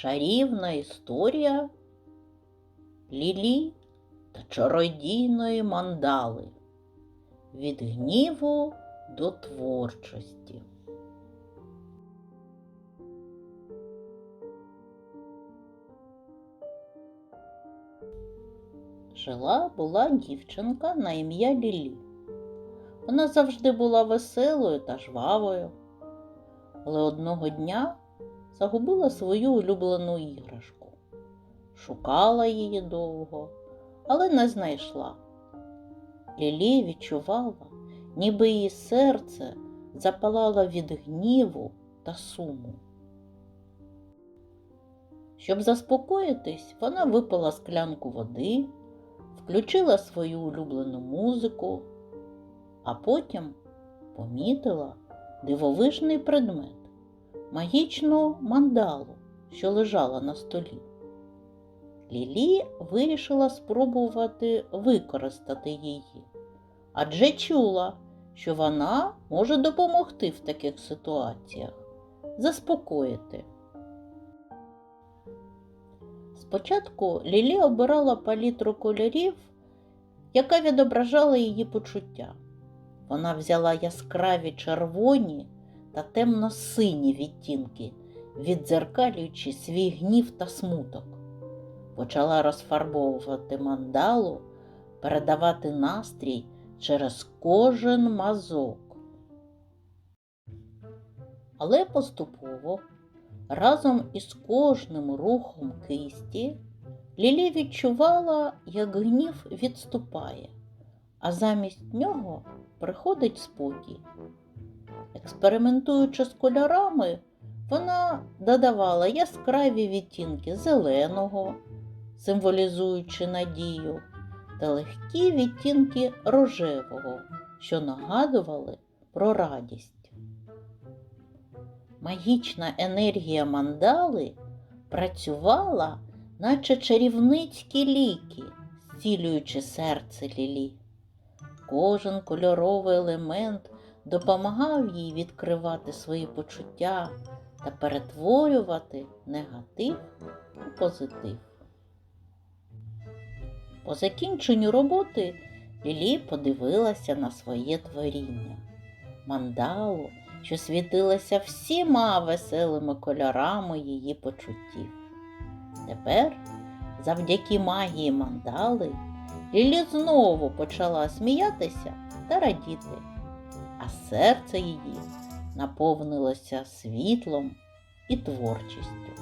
Чарівна історія Лілі та чародійної мандали. Від гніву до творчості. Жила була дівчинка на ім'я Лілі. Вона завжди була веселою та жвавою, але одного дня загубила свою улюблену іграшку. Шукала її довго, але не знайшла. Лілі відчувала, ніби її серце запалало від гніву та суму. Щоб заспокоїтись, вона випила склянку води, включила свою улюблену музику, а потім помітила дивовижний предмет магічну мандалу, що лежала на столі. Лілі вирішила спробувати використати її, адже чула, що вона може допомогти в таких ситуаціях, заспокоїти. Спочатку Лілі обирала палітру кольорів, яка відображала її почуття. Вона взяла яскраві червоні та темно-сині відтінки, віддзеркалюючи свій гнів та смуток. Почала розфарбовувати мандалу, передавати настрій через кожен мазок. Але поступово, разом із кожним рухом кисті, Лілі відчувала, як гнів відступає, а замість нього приходить спокій. Експериментуючи з кольорами, вона додавала яскраві відтінки зеленого, символізуючи надію, та легкі відтінки рожевого, що нагадували про радість. Магічна енергія мандали працювала, наче чарівницькі ліки, зцілюючи серце Лілі. Кожен кольоровий елемент допомагав їй відкривати свої почуття та перетворювати негатив у позитив. По закінченню роботи Лілі подивилася на своє творіння, мандалу, що світилася всіма веселими кольорами її почуттів. Тепер, завдяки магії мандали, Лілі знову почала сміятися та радіти, а серце її наповнилося світлом і творчістю.